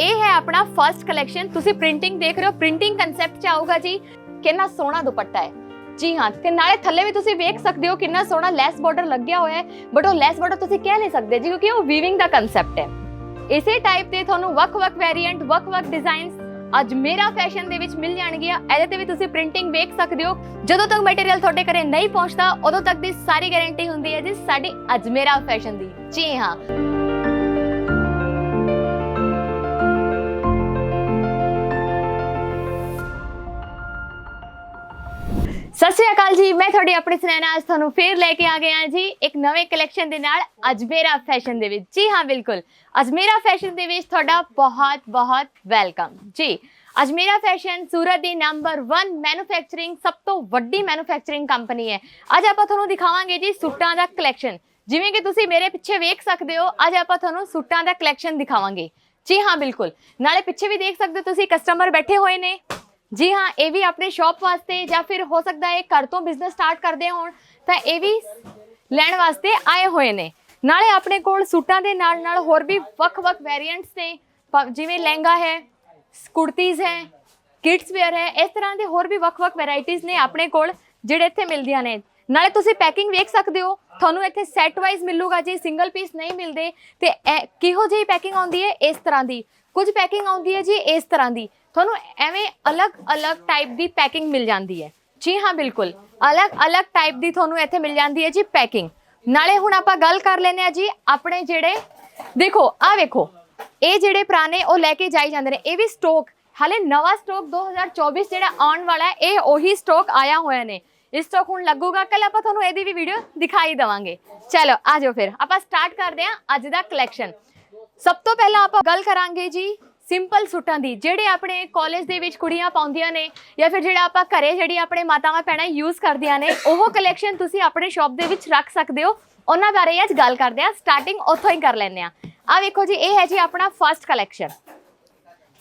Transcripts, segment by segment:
ਇਹ ਹੈ ਆਪਣਾ ਫਰਸਟ ਕਲੈਕਸ਼ਨ ਤੁਸੀਂ ਪ੍ਰਿੰਟਿੰਗ ਦੇਖ ਰਹੇ ਹੋ। ਪ੍ਰਿੰਟਿੰਗ ਕਨਸੈਪਟ ਚ ਆਊਗਾ ਜੀ, ਕਿੰਨਾ ਸੋਹਣਾ ਦੁਪੱਟਾ ਹੈ। ਜੀ ਹਾਂ, ਤੇ ਨਾਲੇ ਥੱਲੇ ਵੀ ਤੁਸੀਂ ਵੇਖ ਸਕਦੇ ਹੋ ਕਿੰਨਾ ਸੋਹਣਾ ਲੈਸ ਬਾਰਡਰ ਲੱਗਿਆ ਹੋਇਆ ਹੈ। ਬਟ ਉਹ ਲੈਸ ਬਾਰਡਰ ਤੁਸੀਂ ਕਹਿ ਨਹੀਂ ਸਕਦੇ ਜੀ, ਕਿਉਂਕਿ ਉਹ ਵੀਵਿੰਗ ਦਾ ਕਨਸੈਪਟ ਹੈ। ਇਸੇ ਟਾਈਪ ਦੇ ਤੁਹਾਨੂੰ ਵੱਖ-ਵੱਖ ਵੇਰੀਐਂਟ ਵੱਖ-ਵੱਖ ਡਿਜ਼ਾਈਨਸ ਅੱਜ ਮੇਰਾ ਫੈਸ਼ਨ ਦੇ ਵਿੱਚ ਮਿਲ ਜਾਣਗੀਆਂ। ਇਹਦੇ ਤੇ ਵੀ ਤੁਸੀਂ ਪ੍ਰਿੰਟਿੰਗ ਵੇਖ ਸਕਦੇ ਹੋ। ਜਦੋਂ ਤੱਕ ਮਟੀਰੀਅਲ ਤੁਹਾਡੇ ਘਰੇ ਨਹੀਂ ਪਹੁੰਚਦਾ, ਉਦੋਂ ਤੱਕ ਦੀ ਸਾਰੀ ਗਾਰੰਟੀ ਹੁੰਦੀ ਹੈ ਜੀ, ਸਾਡੀ ਅਜਮੇਰਾ ਫੈਸ਼ਨ ਦੀ। ਜੀ ਹਾਂ। ਅਕਾਲ ਜੀ, ਮੈਂ ਤੁਹਾਡੀ ਆਪਣੀ ਸੁਨੈਨਾ ਅੱਜ ਤੁਹਾਨੂੰ ਫੇਰ ਲੈ ਕੇ ਆ ਗਏ ਹਾਂ ਜੀ, ਇੱਕ ਨਵੇਂ ਕਲੈਕਸ਼ਨ ਦੇ ਨਾਲ ਅਜਮੇਰਾ ਫੈਸ਼ਨ ਦੇ ਵਿੱਚ। ਜੀ ਹਾਂ, ਬਿਲਕੁਲ। ਅਜਮੇਰਾ ਫੈਸ਼ਨ ਦੇ ਵਿੱਚ ਤੁਹਾਡਾ ਬਹੁਤ ਬਹੁਤ ਵੈਲਕਮ ਜੀ, ਅਜਮੇਰਾ ਫੈਸ਼ਨ ਸੂਰਤ ਦੀ ਨੰਬਰ 1 ਮੈਨੂਫੈਕਚਰਿੰਗ ਸਭ ਤੋਂ ਵੱਡੀ ਮੈਨੂਫੈਕਚਰਿੰਗ ਕੰਪਨੀ ਹੈ। ਅੱਜ ਆਪਾਂ ਤੁਹਾਨੂੰ ਦਿਖਾਵਾਂਗੇ ਜੀ ਸੂਟਾਂ ਦਾ ਕਲੈਕਸ਼ਨ ਜਿਵੇਂ ਕਿ ਤੁਸੀਂ ਮੇਰੇ ਪਿੱਛੇ ਵੇਖ ਸਕਦੇ ਹੋ, ਅੱਜ ਆਪਾਂ ਤੁਹਾਨੂੰ ਸੂਟਾਂ ਦਾ ਕਲੈਕਸ਼ਨ ਦਿਖਾਵਾਂਗੇ। ਜੀ ਹਾਂ, ਬਿਲਕੁਲ। ਨਾਲੇ ਪਿੱਛੇ ਵੀ ਦੇਖ ਸਕਦੇ ਹੋ ਤੁਸੀਂ ਕਸਟਮਰ ਬੈਠੇ ਹੋਏ ਨੇ। ਜੀ ਹਾਂ, ਇਹ ਵੀ ਆਪਣੇ ਸ਼ਾਪ ਵਾਸਤੇ ਜਾਂ ਫਿਰ ਹੋ ਸਕਦਾ ਹੈ ਘਰ ਤੋਂ ਬਿਜ਼ਨਸ ਸਟਾਰਟ ਕਰਦੇ ਹੋਣ, ਤਾਂ ਇਹ ਵੀ ਲੈਣ ਵਾਸਤੇ ਆਏ ਹੋਏ ਨੇ। ਨਾਲੇ ਆਪਣੇ ਕੋਲ ਸੂਟਾਂ ਦੇ ਨਾਲ ਨਾਲ ਹੋਰ ਵੀ ਵੱਖ-ਵੱਖ ਵੇਰੀਐਂਟਸ ਨੇ, ਪ- ਜਿਵੇਂ ਲਹਿੰਗਾ ਹੈ, ਕੁੜਤੀਜ਼ ਹੈ ਕਿਡਸ ਵੇਅਰ ਹੈ, ਇਸ ਤਰ੍ਹਾਂ ਦੇ ਹੋਰ ਵੀ ਵੱਖ-ਵੱਖ ਵੈਰਾਈਟੀਆਂ ਨੇ ਆਪਣੇ ਕੋਲ, ਜਿਹੜੇ ਇੱਥੇ ਮਿਲਦੀਆਂ ਨੇ। ਨਾਲੇ ਤੁਸੀਂ ਪੈਕਿੰਗ ਵੇਖ ਸਕਦੇ ਹੋ, ਤੁਹਾਨੂੰ ਇੱਥੇ ਸੈੱਟ ਵਾਈਜ਼ ਮਿਲੂਗਾ ਜੀ ਸਿੰਗਲ ਪੀਸ ਨਹੀਂ ਮਿਲਦੇ, ਤੇ ਇਹ ਕਿਹੋ ਜਿਹੀ ਪੈਕਿੰਗ ਆਉਂਦੀ ਹੈ? ਇਸ ਤਰ੍ਹਾਂ ਦੀ। ਕੁਝ ਪੈਕਿੰਗ ਆਉਂਦੀ ਹੈ ਜੀ, ਇਸ ਤਰ੍ਹਾਂ ਦੀ। ਤੁਹਾਨੂੰ ਐਵੇਂ ਅਲੱਗ-ਅਲੱਗ ਟਾਈਪ ਦੀ ਪੈਕਿੰਗ ਮਿਲ ਜਾਂਦੀ ਹੈ। ਜੀ ਹਾਂ, ਬਿਲਕੁਲ। ਅਲੱਗ-ਅਲੱਗ ਟਾਈਪ ਦੀ ਤੁਹਾਨੂੰ ਇੱਥੇ ਮਿਲ ਜਾਂਦੀ ਹੈ ਜੀ ਪੈਕਿੰਗ ਨਾਲੇ ਹੁਣ ਆਪਾਂ ਗੱਲ ਕਰ ਲੈਨੇ ਆ ਜੀ ਆਪਣੇ ਜਿਹੜੇ, ਦੇਖੋ ਆ ਵੇਖੋ। ਇਹ ਜਿਹੜੇ ਪੁਰਾਣੇ ਉਹ ਲੈ ਕੇ ਜਾਈ ਜਾਂਦੇ ਨੇ। ਇਹ ਵੀ ਸਟਾਕ ਹਾਲੇ ਨਵਾਂ ਸਟਾਕ 2024 ਜਿਹੜਾ ਆਉਣ ਵਾਲਾ ਹੈ, ਇਹ ਉਹੀ ਸਟਾਕ ਆਇਆ ਹੋਇਆ ਨੇ। ਇਸ ਸਟਾਕ ਹੁਣ ਲੱਗੂਗਾ। ਕੱਲ ਆਪਾਂ ਤੁਹਾਨੂੰ ਇਹਦੀ ਵੀ ਵੀਡੀਓ ਦਿਖਾਈ ਦਵਾਂਗੇ। ਚਲੋ, ਆ ਜਾਓ ਫਿਰ। ਆਪਾਂ ਸਟਾਰਟ ਕਰਦੇ ਹਾਂ ਅੱਜ ਦਾ ਕਲੈਕਸ਼ਨ ਸਭ ਤੋਂ ਪਹਿਲਾਂ ਆਪਾਂ ਗੱਲ ਕਰਾਂਗੇ ਜੀ ਸਿੰਪਲ ਸੂਟਾਂ ਦੀ, ਜਿਹੜੇ ਆਪਣੇ ਕਾਲਜ ਦੇ ਵਿੱਚ ਕੁੜੀਆਂ ਪਾਉਂਦੀਆਂ ਨੇ ਜਾਂ ਫਿਰ ਜਿਹੜਾ ਆਪਾਂ ਘਰੇ ਜਿਹੜੀ ਆਪਣੇ ਮਾਤਾਵਾਂ ਭੈਣਾਂ ਯੂਜ਼ ਕਰਦੀਆਂ ਨੇ, ਉਹ ਕਲੈਕਸ਼ਨ ਤੁਸੀਂ ਆਪਣੇ ਸ਼ਾਪ ਦੇ ਵਿੱਚ ਰੱਖ ਸਕਦੇ ਹੋ। ਉਹਨਾਂ ਬਾਰੇ ਅੱਜ ਗੱਲ ਕਰਦੇ ਹਾਂ ਸਟਾਰਟਿੰਗ ਉੱਥੋਂ ਹੀ ਕਰ ਲੈਂਦੇ ਆ ਆ ਵੇਖੋ ਜੀ, ਇਹ ਹੈ ਜੀ ਆਪਣਾ ਫਰਸਟ ਕਲੈਕਸ਼ਨ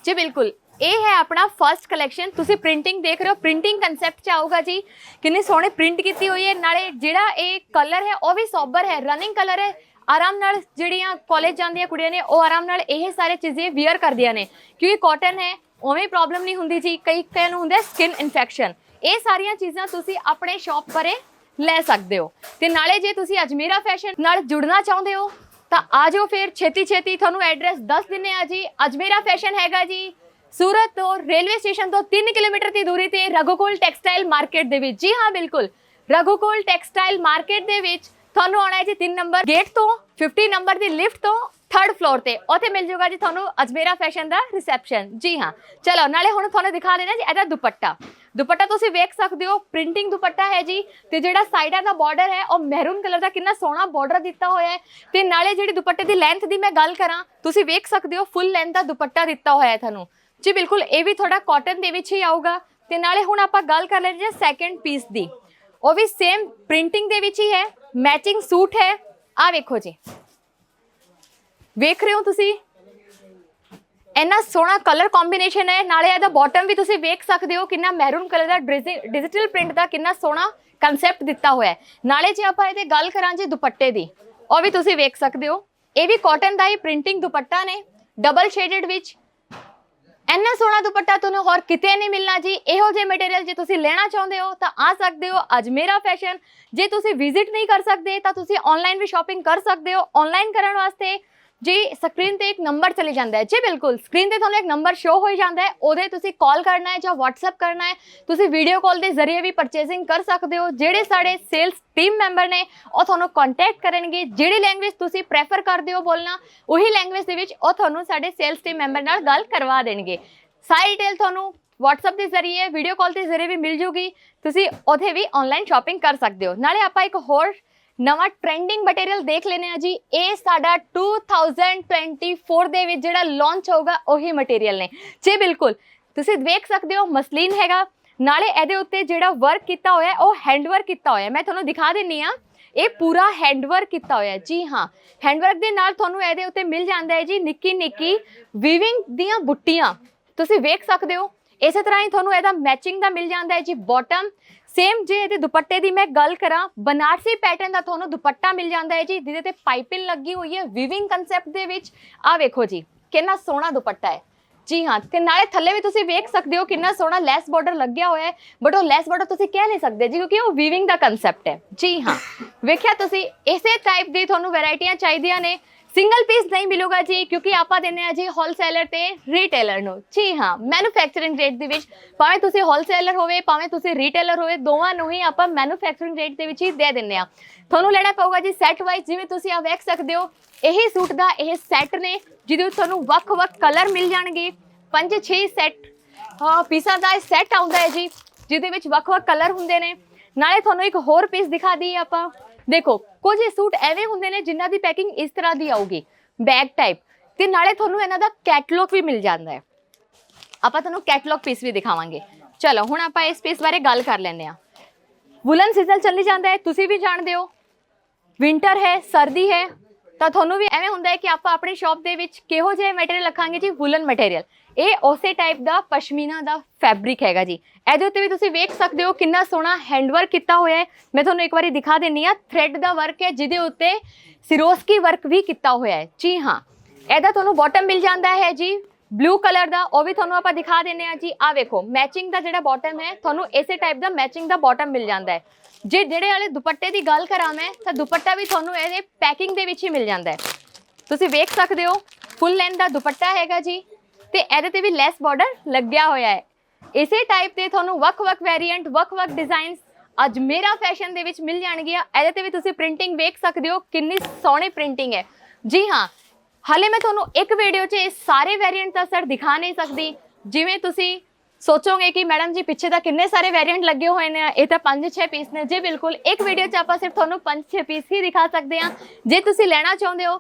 ਜੀ ਬਿਲਕੁਲ, ਇਹ ਹੈ ਆਪਣਾ ਫਰਸਟ ਕਲੈਕਸ਼ਨ ਤੁਸੀਂ ਪ੍ਰਿੰਟਿੰਗ ਦੇਖ ਰਹੇ ਹੋ ਪ੍ਰਿੰਟਿੰਗ ਕਨਸੈਪਟ ਚ ਆਊਗਾ ਜੀ। ਕਿੰਨੀ ਸੋਹਣੇ ਪ੍ਰਿੰਟ ਕੀਤੀ ਹੋਈ ਹੈ, ਨਾਲੇ ਜਿਹੜਾ ਇਹ ਕਲਰ ਹੈ, ਉਹ ਵੀ ਸੋਬਰ ਹੈ ਰਨਿੰਗ ਕਲਰ ਹੈ। ਆਰਾਮ ਨਾਲ ਜਿਹੜੀਆਂ ਕਾਲਜ ਜਾਂਦੀਆਂ ਕੁੜੀਆਂ ਨੇ, ਉਹ ਆਰਾਮ ਨਾਲ ਇਹ ਸਾਰੇ ਚੀਜ਼ਾਂ ਵੇਅਰ ਕਰਦੀਆਂ ਨੇ। ਕਿਉਂਕਿ ਕਾਟਨ ਹੈ, ਉਵੇਂ ਪ੍ਰੋਬਲਮ ਨਹੀਂ ਹੁੰਦੀ ਜੀ। ਕਈ ਕਈ ਨੂੰ ਹੁੰਦਾ ਸਕਿਨ ਇਨਫੈਕਸ਼ਨ ਇਹ ਸਾਰੀਆਂ ਚੀਜ਼ਾਂ ਤੁਸੀਂ ਆਪਣੇ ਸ਼ਾਪ ਪਰੇ ਲੈ ਸਕਦੇ ਹੋ। ਤੇ ਨਾਲੇ ਜੇ ਤੁਸੀਂ ਅਜਮੇਰਾ ਫੈਸ਼ਨ ਨਾਲ ਜੁੜਨਾ ਚਾਹੁੰਦੇ ਹੋ, ਤਾਂ ਆ ਜਾਓ ਫਿਰ। ਛੇਤੀ ਛੇਤੀ ਤੁਹਾਨੂੰ ਐਡਰੈਸ ਦੱਸ ਦਿੰਨੇ ਆ ਜੀ। ਅਜਮੇਰਾ ਫੈਸ਼ਨ ਹੈਗਾ ਜੀ। ਸੂਰਤ ਤੋਂ ਰੇਲਵੇ ਸਟੇਸ਼ਨ ਤੋਂ 3 ਕਿਲੋਮੀਟਰ ਦੀ ਦੂਰੀ ਤੇ ਰਘੂਕੁਲ ਟੈਕਸਟਾਈਲ ਮਾਰਕੀਟ ਦੇ ਵਿੱਚ। ਜੀ ਹਾਂ, ਬਿਲਕੁਲ। ਰਘੂਕੁਲ ਟੈਕਸਟਾਈਲ ਮਾਰਕੀਟ ਦੇ ਵਿੱਚ ਤੁਹਾਨੂੰ ਆਉਣਾ ਹੈ ਜੀ 3 ਨੰਬਰ ਗੇਟ ਤੋਂ 50 ਨੰਬਰ ਦੀ ਲਿਫਟ ਤੋਂ ਥਰਡ ਫਲੋਰ ਤੇ। ਉੱਥੇ ਮਿਲ ਜਾਊਗਾ ਜੀ ਤੁਹਾਨੂੰ ਅਜਮੇਰਾ ਫੈਸ਼ਨ ਦਾ ਰਿਸੈਪਸ਼ਨ ਜੀ ਹਾਂ। ਚਲੋ, ਨਾਲੇ ਹੁਣ ਤੁਹਾਨੂੰ ਦਿਖਾ ਦੇਣਾ ਜੀ, ਇਹਦਾ ਦੁਪੱਟਾ। ਦੁਪੱਟਾ ਤੁਸੀਂ ਵੇਖ ਸਕਦੇ ਹੋ ਪ੍ਰਿੰਟਿੰਗ ਦੁਪੱਟਾ ਹੈ ਜੀ। ਤੇ ਜਿਹੜਾ ਸਾਈਡਾਂ ਦਾ ਬਾਰਡਰ ਹੈ, ਉਹ ਮਹਿਰੂਨ ਕਲਰ ਦਾ ਕਿੰਨਾ ਸੋਹਣਾ ਬਾਰਡਰ ਦਿੱਤਾ ਹੋਇਆ ਹੈ। ਤੇ ਨਾਲੇ ਜਿਹੜੀ ਦੁਪੱਟੇ ਦੀ ਲੈਂਥ ਦੀ ਮੈਂ ਗੱਲ ਕਰਾਂ, ਤੁਸੀਂ ਵੇਖ ਸਕਦੇ ਹੋ ਫੁੱਲ ਲੈਂਥ ਦਾ ਦੁਪੱਟਾ ਦਿੱਤਾ ਹੋਇਆ ਹੈ ਤੁਹਾਨੂੰ। ਜੀ ਬਿਲਕੁਲ, ਇਹ ਵੀ ਤੁਹਾਡਾ ਕਾਟਨ ਦੇ ਵਿੱਚ ਹੀ ਆਊਗਾ। ਤੇ ਨਾਲੇ ਹੁਣ ਆਪਾਂ ਗੱਲ ਕਰ ਲੈਂਦੇ ਹਾਂ ਸੈਕੰਡ ਪੀਸ ਦੀ। ਉਹ ਵੀ ਸੇਮ ਪ੍ਰਿੰਟਿੰਗ ਦੇ ਵਿੱਚ ਹੀ ਹੈ। ਮੈਚਿੰਗ ਸੂਟ ਹੈ। ਆ ਵੇਖੋ ਜੀ। ਵੇਖ ਰਹੇ ਹੋ ਤੁਸੀਂ? ਇੰਨਾ ਸੋਹਣਾ ਕਲਰ ਕੰਬੀਨੇਸ਼ਨ ਹੈ। ਨਾਲੇ ਇਹਦਾ ਬਾਟਮ ਵੀ ਤੁਸੀਂ ਵੇਖ ਸਕਦੇ ਹੋ ਕਿੰਨਾ ਮੈਰੂਨ ਕਲਰ ਦਾ ਡਿਜੀਟਲ ਪ੍ਰਿੰਟ ਦਾ ਕਿੰਨਾ ਸੋਹਣਾ ਕਨਸੈਪਟ ਦਿੱਤਾ ਹੋਇਆ ਹੈ। ਨਾਲੇ ਜੇ ਆਪਾਂ ਇਹਦੇ ਗੱਲ ਕਰਾਂ ਜੀ ਦੁਪੱਟੇ ਦੀ, ਉਹ ਵੀ ਤੁਸੀਂ ਵੇਖ ਸਕਦੇ ਹੋ। ਇਹ ਵੀ ਕਾਟਨ ਦਾ ਹੀ ਪ੍ਰਿੰਟਿੰਗ ਦੁਪੱਟਾ ਨੇ। ਡਬਲ ਸ਼ੇਡਡ ਵਿੱਚ ਇੰਨਾ ਸੋਹਣਾ ਦੁਪੱਟਾ ਤੁਹਾਨੂੰ ਹੋਰ ਕਿਤੇ ਨਹੀਂ ਮਿਲਣਾ ਜੀ। ਇਹੋ ਜਿਹੇ ਮਟੀਰੀਅਲ ਜੇ ਤੁਸੀਂ ਲੈਣਾ ਚਾਹੁੰਦੇ ਹੋ ਤਾਂ ਆ ਸਕਦੇ ਹੋ ਅਜਮੇਰਾ ਫੈਸ਼ਨ ਜੇ ਤੁਸੀਂ ਵਿਜ਼ਿਟ ਨਹੀਂ ਕਰ ਸਕਦੇ ਤਾਂ ਤੁਸੀਂ ਆਨਲਾਈਨ ਵੀ ਸ਼ਾਪਿੰਗ ਕਰ ਸਕਦੇ ਹੋ। ਆਨਲਾਈਨ ਕਰਨ ਵਾਸਤੇ ਜੀ ਸਕਰੀਨ ਤੇ ਇੱਕ ਨੰਬਰ ਚਲੇ ਜਾਂਦਾ ਹੈ। ਜੀ, ਬਿਲਕੁਲ। ਸਕਰੀਨ ਤੇ ਤੁਹਾਨੂੰ ਇੱਕ ਨੰਬਰ ਸ਼ੋ ਹੋਈ ਜਾਂਦਾ ਹੈ। ਉਹਦੇ ਤੁਸੀਂ ਕਾਲ ਕਰਨਾ ਹੈ ਜਾਂ WhatsApp ਕਰਨਾ ਹੈ। ਤੁਸੀਂ ਵੀਡੀਓ ਕਾਲ ਦੇ ਜ਼ਰੀਏ ਵੀ ਪਰਚੇਸਿੰਗ ਕਰ ਸਕਦੇ ਹੋ। ਜਿਹੜੇ ਸਾਡੇ ਸੇਲਸ ਟੀਮ ਮੈਂਬਰ ਨੇ, ਉਹ ਤੁਹਾਨੂੰ ਕੰਟੈਕਟ ਕਰਨਗੇ। ਜਿਹੜੀ ਲੈਂਗੁਏਜ ਤੁਸੀਂ ਪ੍ਰੈਫਰ ਕਰਦੇ ਹੋ ਬੋਲਣਾ, ਉਹੀ ਲੈਂਗੁਏਜ ਦੇ ਵਿੱਚ ਉਹ ਤੁਹਾਨੂੰ ਸਾਡੇ ਸੇਲਸ ਟੀਮ ਮੈਂਬਰ ਨਾਲ ਗੱਲ ਕਰਵਾ ਦੇਣਗੇ। ਸਾਰੀ ਡਿਟੇਲ ਤੁਹਾਨੂੰ WhatsApp ਦੇ ਜ਼ਰੀਏ ਵੀਡੀਓ ਕਾਲ ਦੇ ਜ਼ਰੀਏ ਵੀ ਮਿਲ ਜੂਗੀ। ਤੁਸੀਂ ਉਹਦੇ ਵੀ ਆਨਲਾਈਨ ਸ਼ਾਪਿੰਗ ਕਰ ਸਕਦੇ ਹੋ। ਨਾਲੇ ਆਪਾਂ ਇੱਕ ਹੋਰ ਨਵਾਂ ਟ੍ਰੈਂਡਿੰਗ ਮਟੀਰੀਅਲ ਦੇਖ ਲੈਨੇ ਆ ਜੀ। ਇਹ ਸਾਡਾ 2024 ਦੇ ਵਿੱਚ ਜਿਹੜਾ ਲਾਂਚ ਹੋਊਗਾ, ਉਹੀ ਮਟੀਰੀਅਲ ਨੇ। ਜੀ ਬਿਲਕੁਲ। ਤੁਸੀਂ ਦੇਖ ਸਕਦੇ ਹੋ, ਮਸਲੀਨ ਹੈਗਾ। ਨਾਲੇ ਇਹਦੇ ਉੱਤੇ ਜਿਹੜਾ ਵਰਕ ਕੀਤਾ ਹੋਇਆ, ਉਹ ਹੈਂਡ ਵਰਕ ਕੀਤਾ ਹੋਇਆ। ਮੈਂ ਤੁਹਾਨੂੰ ਦਿਖਾ ਦਿੰਨੀ ਆ ਇਹ ਪੂਰਾ ਹੈਂਡ ਵਰਕ ਕੀਤਾ ਹੋਇਆ ਜੀ ਹਾਂ। ਹੈਂਡ ਵਰਕ ਦੇ ਨਾਲ ਤੁਹਾਨੂੰ ਇਹਦੇ ਉੱਤੇ ਮਿਲ ਜਾਂਦਾ ਹੈ ਜੀ ਨਿੱਕੀ ਨਿੱਕੀ ਵੀਵਿੰਗ ਦੀਆਂ ਬੁੱਟੀਆਂ। ਤੁਸੀਂ ਵੇਖ ਸਕਦੇ ਹੋ। ਇਸੇ ਤਰ੍ਹਾਂ ਹੀ ਤੁਹਾਨੂੰ ਇਹਦਾ ਮੈਚਿੰਗ ਦਾ ਮਿਲ ਜਾਂਦਾ ਹੈ ਜੀ। ਬਾਟਮ ਸੇਮ ਜੇ ਇਹਦੇ ਦੁਪੱਟੇ ਦੀ ਮੈਂ ਗੱਲ ਕਰਾਂ, ਬਨਾਰਸੀ ਪੈਟਰਨ ਦਾ ਤੁਹਾਨੂੰ ਦੁਪੱਟਾ ਮਿਲ ਜਾਂਦਾ ਹੈ ਜੀ, ਜਿਹਦੇ ਤੇ ਪਾਈਪਿੰਗ ਲੱਗੀ ਹੋਈ ਹੈ ਵੀਵਿੰਗ ਕਨਸੈਪਟ ਦੇ ਵਿੱਚ। ਆ ਵੇਖੋ ਜੀ, ਕਿੰਨਾ ਸੋਹਣਾ ਦੁਪੱਟਾ ਹੈ। ਜੀ ਹਾਂ, ਤੇ ਨਾਲੇ ਥੱਲੇ ਵੀ ਤੁਸੀਂ ਵੇਖ ਸਕਦੇ ਹੋ ਕਿੰਨਾ ਸੋਹਣਾ ਲੈਸ ਬਾਰਡਰ ਲੱਗਿਆ ਹੋਇਆ ਹੈ ਬਟ ਉਹ ਲੈਸ ਬਾਰਡਰ ਤੁਸੀਂ ਕਹਿ ਨਹੀਂ ਸਕਦੇ ਜੀ, ਕਿਉਂਕਿ ਉਹ ਵੀਵਿੰਗ ਦਾ ਕਨਸੈਪਟ ਹੈ। ਜੀ ਹਾਂ, ਵੇਖਿਆ ਤੁਸੀਂ, ਇਸੇ ਟਾਈਪ ਦੀ ਤੁਹਾਨੂੰ ਵੈਰਾਈਟੀਆਂ ਚਾਹੀਦੀਆਂ ਨੇ। ਸਿੰਗਲ ਪੀਸ ਨਹੀਂ ਮਿਲੂਗਾ ਜੀ, ਕਿਉਂਕਿ ਆਪਾਂ ਦਿੰਦੇ ਆ ਜੀ ਹੋਲਸੇਲਰ ਤੇ ਰੀਟੇਲਰ ਨੂੰ। ਜੀ ਹਾਂ ਮੈਨੂਫੈਕਚਰਿੰਗ ਰੇਟ ਦੇ ਵਿੱਚ ਭਾਵੇਂ ਤੁਸੀਂ ਹੋਲਸੇਲਰ ਹੋਵੇ, ਭਾਵੇਂ ਤੁਸੀਂ ਰੀਟੇਲਰ ਹੋਵੇ, ਦੋਵਾਂ ਨੂੰ ਹੀ ਆਪਾਂ ਮੈਨੂਫੈਕਚਰਿੰਗ ਰੇਟ ਦੇ ਵਿੱਚ ਹੀ ਦੇ ਦਿੰਦੇ ਆ ਤੁਹਾਨੂੰ ਲੈਣਾ ਪਊਗਾ ਜੀ ਸੈੱਟ ਵਾਈਜ਼ ਜਿਵੇਂ ਤੁਸੀਂ ਆ ਵੇਖ ਸਕਦੇ ਹੋ, ਇਹੀ ਸੂਟ ਦਾ ਇਹ ਸੈੱਟ ਨੇ, ਜਿਹਦੇ ਵਿੱਚ ਤੁਹਾਨੂੰ ਵੱਖ-ਵੱਖ ਕਲਰ ਮਿਲ ਜਾਣਗੇ। ਪੰਜ 6 ਸੈੱਟ ਹਾਂ ਪੀਸਾਂ ਦਾ ਇਹ ਸੈੱਟ ਆਉਂਦਾ ਹੈ ਜੀ, ਜਿਹਦੇ ਵਿੱਚ ਵੱਖ-ਵੱਖ ਕਲਰ ਹੁੰਦੇ ਨੇ। ਨਾਲੇ ਤੁਹਾਨੂੰ ਇੱਕ ਹੋਰ ਪੀਸ ਦਿਖਾ ਦਈਏ ਆਪਾਂ। ਦੇਖੋ, ਕੁਝ ਸੂਟ ਐਵੇਂ ਹੁੰਦੇ ਨੇ ਜਿਨ੍ਹਾਂ ਦੀ ਪੈਕਿੰਗ ਇਸ ਤਰ੍ਹਾਂ ਦੀ ਆਊਗੀ ਬੈਗ ਟਾਈਪ ਤੇ ਨਾਲੇ ਤੁਹਾਨੂੰ ਇਹਨਾਂ ਦਾ ਕੈਟਲੌਗ ਵੀ ਮਿਲ ਜਾਂਦਾ ਹੈ। ਆਪਾਂ ਤੁਹਾਨੂੰ ਕੈਟਲੌਗ ਪੀਸ ਵੀ ਦਿਖਾਵਾਂਗੇ। ਚਲੋ, ਹੁਣ ਆਪਾਂ ਇਸ ਪੀਸ ਬਾਰੇ ਗੱਲ ਕਰ ਲੈਂਦੇ ਆ ਵੁਲਨ ਸੀਜ਼ਨ ਚੱਲੀ ਜਾਂਦਾ ਹੈ, ਤੁਸੀਂ ਵੀ ਜਾਣਦੇ ਹੋ। ਵਿੰਟਰ ਹੈ, ਸਰਦੀ ਹੈ। ਤਾਂ ਤੁਹਾਨੂੰ ਵੀ ਐਵੇਂ ਹੁੰਦਾ ਹੈ ਕਿ ਆਪਾਂ ਆਪਣੀ ਸ਼ਾਪ ਦੇ ਵਿੱਚ ਕਿਹੋ ਜਿਹੇ ਮਟੀਰੀਅਲ ਰੱਖਾਂਗੇ ਜੀ? ਵੁਲਨ ਮਟੀਰੀਅਲ ਇਹ ਉਸੇ ਟਾਈਪ ਦਾ ਪਸ਼ਮੀਨਾ ਦਾ ਫੈਬਰਿਕ ਹੈਗਾ ਜੀ। ਇਹਦੇ ਉੱਤੇ ਵੀ ਤੁਸੀਂ ਵੇਖ ਸਕਦੇ ਹੋ ਕਿੰਨਾ ਸੋਹਣਾ ਹੈਂਡਵਰਕ ਕੀਤਾ ਹੋਇਆ ਹੈ। ਮੈਂ ਤੁਹਾਨੂੰ ਇੱਕ ਵਾਰੀ ਦਿਖਾ ਦਿੰਨੀ ਆ ਥ੍ਰੈਡ ਦਾ ਵਰਕ ਹੈ ਜਿਹਦੇ ਉੱਤੇ ਸਿਰੋਸਕੀ ਵਰਕ ਵੀ ਕੀਤਾ ਹੋਇਆ ਹੈ। ਜੀ ਹਾਂ। ਇਹਦਾ ਤੁਹਾਨੂੰ ਬਾਟਮ ਮਿਲ ਜਾਂਦਾ ਹੈ ਜੀ। ਬਲੂ ਕਲਰ ਦਾ, ਉਹ ਵੀ ਤੁਹਾਨੂੰ ਆਪਾਂ ਦਿਖਾ ਦਿੰਨੇ ਆ ਜੀ। ਆ ਵੇਖੋ ਮੈਚਿੰਗ ਦਾ ਜਿਹੜਾ ਬਾਟਮ ਹੈ, ਤੁਹਾਨੂੰ ਇਸੇ ਟਾਈਪ ਦਾ ਮੈਚਿੰਗ ਦਾ ਬਾਟਮ ਮਿਲ ਜਾਂਦਾ ਹੈ। ਜੇ ਜਿਹੜੇ ਵਾਲੇ ਦੁਪੱਟੇ ਦੀ ਗੱਲ ਕਰਾਂ ਮੈਂ, ਤਾਂ ਦੁਪੱਟਾ ਵੀ ਤੁਹਾਨੂੰ ਇਹਦੇ ਪੈਕਿੰਗ ਦੇ ਵਿੱਚ ਹੀ ਮਿਲ ਜਾਂਦਾ ਹੈ। ਤੁਸੀਂ ਵੇਖ ਸਕਦੇ ਹੋ ਫੁੱਲ ਲੈਂਥ ਦਾ ਦੁਪੱਟਾ ਹੈਗਾ ਜੀ, ਤੇ ਇਹਦੇ ਤੇ ਵੀ ਲੈਸ ਬਾਰਡਰ ਲੱਗਿਆ ਹੋਇਆ ਹੈ। ਇਸੇ ਟਾਈਪ ਦੇ ਤੁਹਾਨੂੰ ਵੱਖ-ਵੱਖ ਵੇਰੀਐਂਟ ਵੱਖ-ਵੱਖ ਡਿਜ਼ਾਈਨਸ ਅੱਜ ਮੇਰਾ ਫੈਸ਼ਨ ਦੇ ਵਿੱਚ ਮਿਲ ਜਾਣਗੀਆਂ। ਇਹਦੇ ਤੇ ਵੀ ਤੁਸੀਂ ਪ੍ਰਿੰਟਿੰਗ ਵੇਖ ਸਕਦੇ ਹੋ, ਕਿੰਨੀ ਸੋਹਣੀ ਪ੍ਰਿੰਟਿੰਗ ਹੈ। ਜੀ ਹਾਂ ਹਾਲੇ ਮੈਂ ਤੁਹਾਨੂੰ ਇੱਕ ਵੀਡੀਓ 'ਚ ਇਹ ਸਾਰੇ ਵੇਰੀਐਂਟ ਤਾਂ ਸਰ ਦਿਖਾ ਨਹੀਂ ਸਕਦੀ। ਜਿਵੇਂ ਤੁਸੀਂ ਸੋਚੋਗੇ ਕਿ ਮੈਡਮ ਜੀ ਪਿੱਛੇ ਤਾਂ ਕਿੰਨੇ ਸਾਰੇ ਵੇਰੀਐਂਟ ਲੱਗੇ ਹੋਏ ਨੇ, ਇਹ ਤਾਂ 5-6 ਪੀਸ ਨੇ। ਜੇ ਬਿਲਕੁਲ ਇੱਕ ਵੀਡੀਓ 'ਚ ਆਪਾਂ ਸਿਰਫ ਤੁਹਾਨੂੰ 5-6 ਪੀਸ ਹੀ ਦਿਖਾ ਸਕਦੇ ਹਾਂ। ਜੇ ਤੁਸੀਂ ਲੈਣਾ ਚਾਹੁੰਦੇ ਹੋ,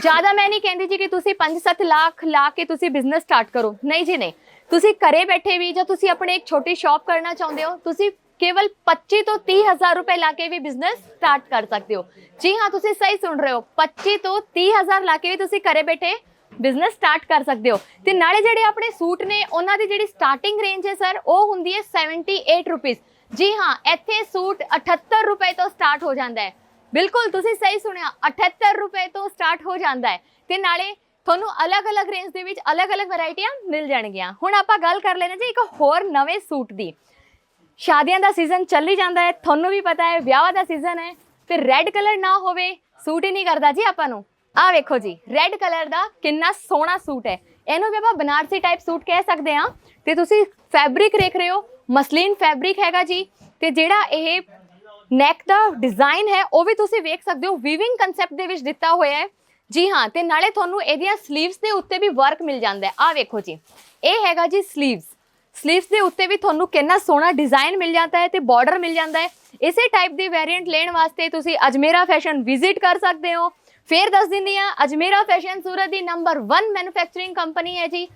ਜ਼ਿਆਦਾ ਮੈਂ ਨਹੀਂ ਕਹਿੰਦੀ ਜੀ ਕਿ ਤੁਸੀਂ 5-7 ਲੱਖ ਲਾ ਕੇ ਤੁਸੀਂ ਬਿਜ਼ਨਸ ਸਟਾਰਟ ਕਰੋ। ਨਹੀਂ ਜੀ, ਨਹੀਂ। ਤੁਸੀਂ ਘਰੇ ਬੈਠੇ ਵੀ ਜਾਂ ਤੁਸੀਂ ਆਪਣੇ ਇੱਕ ਛੋਟੀ ਸ਼ਾਪ ਕਰਨਾ ਚਾਹੁੰਦੇ ਹੋ, ਤੁਸੀਂ ਕੇਵਲ 25 ਤੋਂ 30 ਹਜ਼ਾਰ ਰੁਪਏ ਲਾ ਕੇ ਵੀ ਬਿਜ਼ਨਸ ਸਟਾਰਟ ਕਰ ਸਕਦੇ ਹੋ। ਜੀ ਹਾਂ, ਤੁਸੀਂ ਸਹੀ ਸੁਣ ਰਹੇ ਹੋ। 25 ਤੋਂ 30 ਹਜ਼ਾਰ ਲਾ ਕੇ ਵੀ ਤੁਸੀਂ ਘਰੇ ਬੈਠੇ ਬਿਜ਼ਨਸ ਸਟਾਰਟ ਕਰ ਸਕਦੇ ਹੋ। ਤੇ ਨਾਲੇ ਜਿਹੜੇ ਆਪਣੇ ਸੂਟ ਨੇ, ਉਹਨਾਂ ਦੀ ਜਿਹੜੀ ਸਟਾਰਟਿੰਗ ਰੇਂਜ ਹੈ ਸਰ ਉਹ ਹੁੰਦੀ ਹੈ 78 ਰੁਪੀਸ ਜੀ ਹਾਂ, ਇੱਥੇ ਸੂਟ 78 ਰੁਪਏ ਤੋਂ ਸਟਾਰਟ ਹੋ ਜਾਂਦਾ ਹੈ। ਬਿਲਕੁਲ, ਤੁਸੀਂ ਸਹੀ ਸੁਣਿਆ 78 ਰੁਪਏ ਤੋਂ ਸਟਾਰਟ ਹੋ ਜਾਂਦਾ ਹੈ। ਤੇ ਨਾਲੇ ਤੁਹਾਨੂੰ ਅਲੱਗ-ਅਲੱਗ ਰੇਂਜ ਦੇ ਵਿੱਚ ਅਲੱਗ-ਅਲੱਗ ਵੈਰਾਈਟੀਆਂ ਮਿਲ ਜਾਣਗੀਆਂ। ਹੁਣ ਆਪਾਂ ਗੱਲ ਕਰ ਲੈਣਾ ਜੀ ਇੱਕ ਹੋਰ ਨਵੇਂ ਸੂਟ ਦੀ। ਸ਼ਾਦੀਆਂ ਦਾ ਸੀਜ਼ਨ ਚੱਲ ਹੀ ਜਾਂਦਾ ਹੈ, ਤੁਹਾਨੂੰ ਵੀ ਪਤਾ ਹੈ, ਵਿਆਹਾਂ ਦਾ ਸੀਜ਼ਨ ਹੈ ਤੇ ਰੈੱਡ ਕਲਰ ਨਾ ਹੋਵੇ ਸੂਟ ਹੀ ਨਹੀਂ ਕਰਦਾ ਜੀ ਆਪਾਂ ਨੂੰ। ਆਹ ਵੇਖੋ ਜੀ ਰੈੱਡ ਕਲਰ ਦਾ ਕਿੰਨਾ ਸੋਹਣਾ ਸੂਟ ਹੈ। ਇਹਨੂੰ ਵੀ ਆਪਾਂ ਬਨਾਰਸੀ ਟਾਈਪ ਸੂਟ ਕਹਿ ਸਕਦੇ ਹਾਂ। ਤੇ ਤੁਸੀਂ ਫੈਬਰਿਕ ਦੇਖ ਰਹੇ ਹੋ, ਮਸਲੀਨ ਫੈਬਰਿਕ ਹੈਗਾ ਜੀ। ਤੇ ਜਿਹੜਾ ਇਹ ਨੈਕ ਦਾ ਡਿਜ਼ਾਈਨ ਹੈ, ਉਹ ਵੀ ਤੁਸੀਂ ਵੇਖ ਸਕਦੇ ਹੋ ਵੀਵਿੰਗ ਕਨਸੈਪਟ ਦੇ ਵਿੱਚ ਦਿੱਤਾ ਹੋਇਆ ਹੈ। ਜੀ ਹਾਂ, ਤੇ ਨਾਲੇ ਤੁਹਾਨੂੰ ਇਹਦੀਆਂ 슬ੀਵਸ ਦੇ ਉੱਤੇ ਵੀ ਵਰਕ ਮਿਲ ਜਾਂਦਾ ਹੈ। ਆਹ ਵੇਖੋ ਜੀ, ਇਹ ਹੈਗਾ ਜੀ 슬ੀਵਸ 슬ੀਵਸ ਦੇ ਉੱਤੇ ਵੀ ਤੁਹਾਨੂੰ ਕਿੰਨਾ ਸੋਹਣਾ ਡਿਜ਼ਾਈਨ ਮਿਲ ਜਾਂਦਾ ਹੈ ਤੇ ਬਾਰਡਰ ਮਿਲ ਜਾਂਦਾ ਹੈ। ਇਸੇ ਟਾਈਪ ਦੀ ਵੇਰੀਐਂਟ ਲੈਣ ਵਾਸਤੇ ਤੁਸੀਂ ਅਜਮੇਰਾ ਫੈਸ਼ਨ ਵਿਜ਼ਿਟ ਕਰ ਸਕਦੇ ਹੋ। ਫੇਰ ਦੱਸ ਦਿੰਦੀ ਆ ਅਜਮੇਰਾ ਫੈਸ਼ਨ ਸੂਰਤ ਦੀ ਨੰਬਰ 1 ਮੈਨੂਫੈਕਚਰਿੰਗ ਕੰਪਨੀ ਹੈ ਜੀ।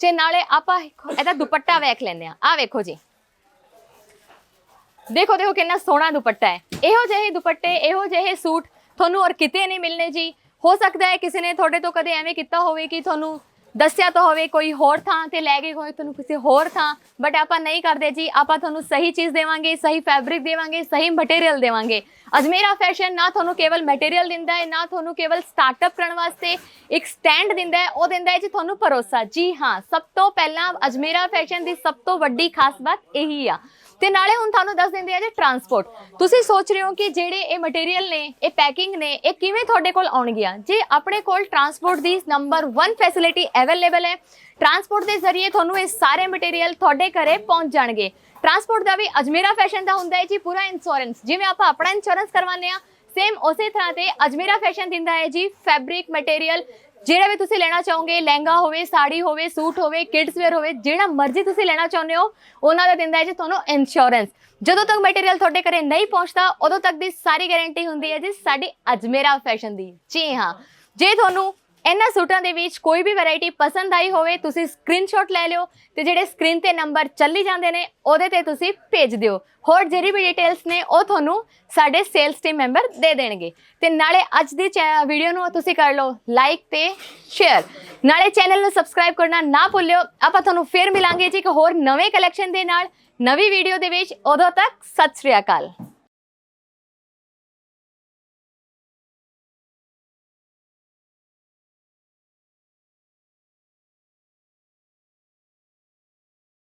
ਤੇ ਨਾਲੇ ਆਪਾਂ ਇਹਦਾ ਦੁਪੱਟਾ ਵੇਖ ਲੈਂਦੇ ਆ ਆਹ ਵੇਖੋ ਜੀ। ਦੇਖੋ ਦੇਖੋ ਕਿੰਨਾ ਸੋਹਣਾ ਦੁਪੱਟਾ ਹੈ। ਇਹੋ ਜਿਹੇ ਦੁਪੱਟੇ, ਇਹੋ ਜਿਹੇ ਸੂਟ ਤੁਹਾਨੂੰ ਔਰ ਕਿਤੇ ਨਹੀਂ ਮਿਲਨੇ ਜੀ। ਹੋ ਸਕਦਾ ਹੈ ਕਿਸੇ ਨੇ ਤੁਹਾਡੇ ਤੋਂ ਕਦੇ ਐਵੇਂ ਕੀਤਾ ਹੋਵੇ ਕਿ ਤੁਹਾਨੂੰ ਦੱਸਿਆ ਤਾਂ ਹੋਵੇ ਕੋਈ ਹੋਰ ਥਾਂ ਤੇ ਲੈ ਗਏ ਹੋਏ ਤੁਹਾਨੂੰ ਕਿਸੇ ਹੋਰ ਥਾਂ ਬਟ ਆਪਾਂ ਨਹੀਂ ਕਰਦੇ ਜੀ, ਆਪਾਂ ਤੁਹਾਨੂੰ ਸਹੀ ਚੀਜ਼ ਦੇਵਾਂਗੇ, ਸਹੀ ਫੈਬਰਿਕ ਦੇਵਾਂਗੇ, ਸਹੀ ਮਟੀਰੀਅਲ ਦੇਵਾਂਗੇ। ਅਜਮੇਰਾ ਫੈਸ਼ਨ ਨਾ ਤੁਹਾਨੂੰ ਕੇਵਲ ਮਟੀਰੀਅਲ ਦਿੰਦਾ ਹੈ, ਨਾ ਤੁਹਾਨੂੰ ਕੇਵਲ ਸਟਾਰਟਅਪ ਕਰਨ ਵਾਸਤੇ ਇੱਕ ਸਟੈਂਡ ਦਿੰਦਾ ਹੈ, ਉਹ ਦਿੰਦਾ ਹੈ ਜੀ ਤੁਹਾਨੂੰ ਭਰੋਸਾ। ਜੀ ਹਾਂ, ਸਭ ਤੋਂ ਪਹਿਲਾਂ ਅਜਮੇਰਾ ਫੈਸ਼ਨ ਦੀ ਸਭ ਤੋਂ ਵੱਡੀ ਖਾਸ ਬਾਤ ਇਹੀ ਆ। ਤੇ ਨਾਲੇ ਹੁਣ ਤੁਹਾਨੂੰ ਦੱਸ ਦਿੰਦੇ ਆ ਜੀ ਟਰਾਂਸਪੋਰਟ ਤੁਸੀਂ ਸੋਚ ਰਹੇ ਹੋ ਕਿ ਜਿਹੜੇ ਇਹ ਮਟੀਰੀਅਲ ਨੇ, ਇਹ ਪੈਕਿੰਗ ਨੇ, ਇਹ ਕਿਵੇਂ ਤੁਹਾਡੇ ਕੋਲ ਆਉਣਗੀਆਂ ਜੇ ਆਪਣੇ ਕੋਲ ਟਰਾਂਸਪੋਰਟ ਦੀ ਨੰਬਰ 1 ਫੈਸਿਲਿਟੀ ਅਵੇਲੇਬਲ ਹੈ ਟਰਾਂਸਪੋਰਟ ਦੇ ਜ਼ਰੀਏ ਤੁਹਾਨੂੰ ਇਹ ਸਾਰੇ ਮਟੀਰੀਅਲ ਤੁਹਾਡੇ ਘਰੇ ਪਹੁੰਚ ਜਾਣਗੇ। ਟਰਾਂਸਪੋਰਟ ਦਾ ਵੀ ਅਜਮੇਰਾ ਫੈਸ਼ਨ ਦਾ ਹੁੰਦਾ ਹੈ ਜੀ, ਪੂਰਾ ਇੰਸ਼ੋਰੈਂਸ ਜਿਵੇਂ ਆਪਾਂ ਆਪਣਾ ਇੰਸ਼ੋਰੈਂਸ ਕਰਵਾਉਂਦੇ ਆ ਸੇਮ ਉਸੇ ਤਰ੍ਹਾਂ ਤੇ ਅਜਮੇਰਾ ਫੈਸ਼ਨ ਦਿੰਦਾ ਹੈ ਜੀ ਫੈਬਰਿਕ ਮਟੀਰੀਅਲ ਜਿਹੜਾ ਵੀ ਤੁਸੀਂ ਲੈਣਾ ਚਾਹੋਗੇ, ਲਹਿੰਗਾ ਹੋਵੇ, ਸਾੜੀ ਹੋਵੇ, ਸੂਟ ਹੋਵੇ ਕਿਡਸ ਵੇਅਰ ਹੋਵੇ, ਜਿਹੜਾ ਮਰਜ਼ੀ ਤੁਸੀਂ ਲੈਣਾ ਚਾਹੁੰਦੇ ਹੋ, ਉਹਨਾਂ ਦਾ ਦਿੰਦਾ ਹੈ ਜੀ ਤੁਹਾਨੂੰ ਇੰਸ਼ੋਰੈਂਸ ਜਦੋਂ ਤੱਕ ਮਟੀਰੀਅਲ ਤੁਹਾਡੇ ਘਰੇ ਨਹੀਂ ਪਹੁੰਚਦਾ, ਉਦੋਂ ਤੱਕ ਦੀ ਸਾਰੀ ਗਾਰੰਟੀ ਹੁੰਦੀ ਹੈ ਜੀ ਸਾਡੀ ਅਜਮੇਰਾ ਫੈਸ਼ਨ ਦੀ। ਜੀ ਹਾਂ। ਜੇ ਤੁਹਾਨੂੰ ਇਹਨਾਂ ਸੂਟਾਂ ਦੇ ਵਿੱਚ ਕੋਈ ਵੀ ਵੈਰਾਈਟੀ ਪਸੰਦ ਆਈ ਹੋਵੇ, ਤੁਸੀਂ ਸਕਰੀਨਸ਼ਾਟ ਲੈ ਲਿਓ ਤੇ ਜਿਹੜੇ ਸਕਰੀਨ ਤੇ ਨੰਬਰ ਚੱਲੀ ਜਾਂਦੇ ਨੇ, ਉਹਦੇ ਤੇ ਤੁਸੀਂ ਭੇਜ ਦਿਓ। ਹੋਰ ਜਿਹੜੀ ਵੀ ਡਿਟੇਲਸ ਨੇ, ਉਹ ਤੁਹਾਨੂੰ ਸਾਡੇ ਸੇਲਸ ਟੀਮ ਮੈਂਬਰ ਦੇ ਦੇਣਗੇ। ਤੇ ਨਾਲੇ ਅੱਜ ਦੀ ਵੀਡੀਓ ਨੂੰ ਤੁਸੀਂ ਕਰ ਲਓ ਲਾਈਕ ਤੇ ਸ਼ੇਅਰ ਨਾਲੇ ਚੈਨਲ ਨੂੰ ਸਬਸਕ੍ਰਾਈਬ ਕਰਨਾ ਨਾ ਭੁੱਲਿਓ। ਆਪਾਂ ਤੁਹਾਨੂੰ ਫੇਰ ਮਿਲਾਂਗੇ ਜੀ ਇੱਕ ਹੋਰ ਨਵੇਂ ਕਲੈਕਸ਼ਨ ਦੇ ਨਾਲ, ਨਵੀਂ ਵੀਡੀਓ ਦੇ ਵਿੱਚ। ਉਦੋਂ ਤੱਕ ਸਤਿ ਸ਼੍ਰੀ ਅਕਾਲ।